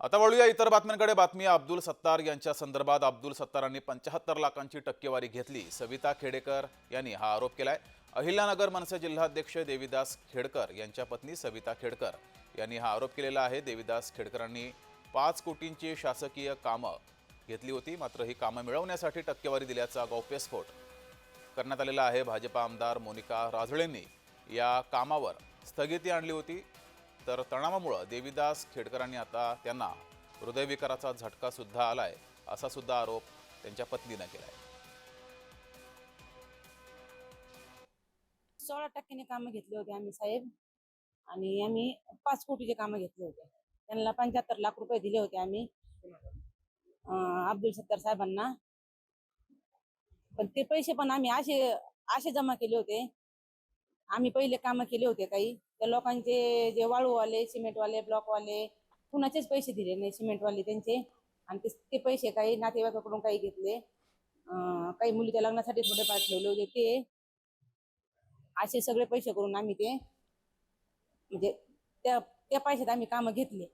आता वळूया इतर बातम्यांकडे. बातमी अब्दुल सत्तार यांच्या संदर्भात अब्दुल सत्तारांनी पंच्याहत्तर लाखांची टक्केवारी घेतली. सविता खेडेकर यांनी हा आरोप केलाय. अहिल्यानगर मनसे जिल्हाध्यक्ष देवीदास खेडकर यांच्या पत्नी सविता खेडकर यांनी हा आरोप केलेला आहे. देवीदास खेडकरांनी पाच कोटींची शासकीय कामं घेतली होती. मात्र ही कामं मिळवण्यासाठी टक्केवारी दिल्याचा गौप्यस्फोट करण्यात आलेला आहे. भाजपा आमदार मोनिका राजळेंनी या कामावर स्थगिती आणली होती. तर तणावामुळं देवीदास खेडकरांनी आता त्यांना हृदयविकाराचा झटका सुद्धा आलाय असा सुद्धा आरोप त्यांच्या पत्नीनं केलाय. सोळा टक्क्याने कामं घेतले होते आम्ही साहेब. आणि आम्ही पाच कोटीचे कामं घेतले होते. त्यांना पंच्याहत्तर लाख रुपये दिले होते आम्ही अब्दुल सत्तार साहेबांना. पण ते पैसे पण आम्ही असे असे जमा केले होते. आम्ही पहिले कामं केले होते काही. त्या लोकांचे जे वाळूवाले सिमेंटवाले ब्लॉकवाले कुणाचेच पैसे दिले नाही सिमेंटवाले त्यांचे. आणि ते ते पैसे काही नातेवाईकाकडून काही घेतले. काही मुलीच्या लग्नासाठी थोडेफार ठेवले होते ते. असे सगळे पैसे करून आम्ही ते म्हणजे त्या त्या पैशात आम्ही कामं घेतले.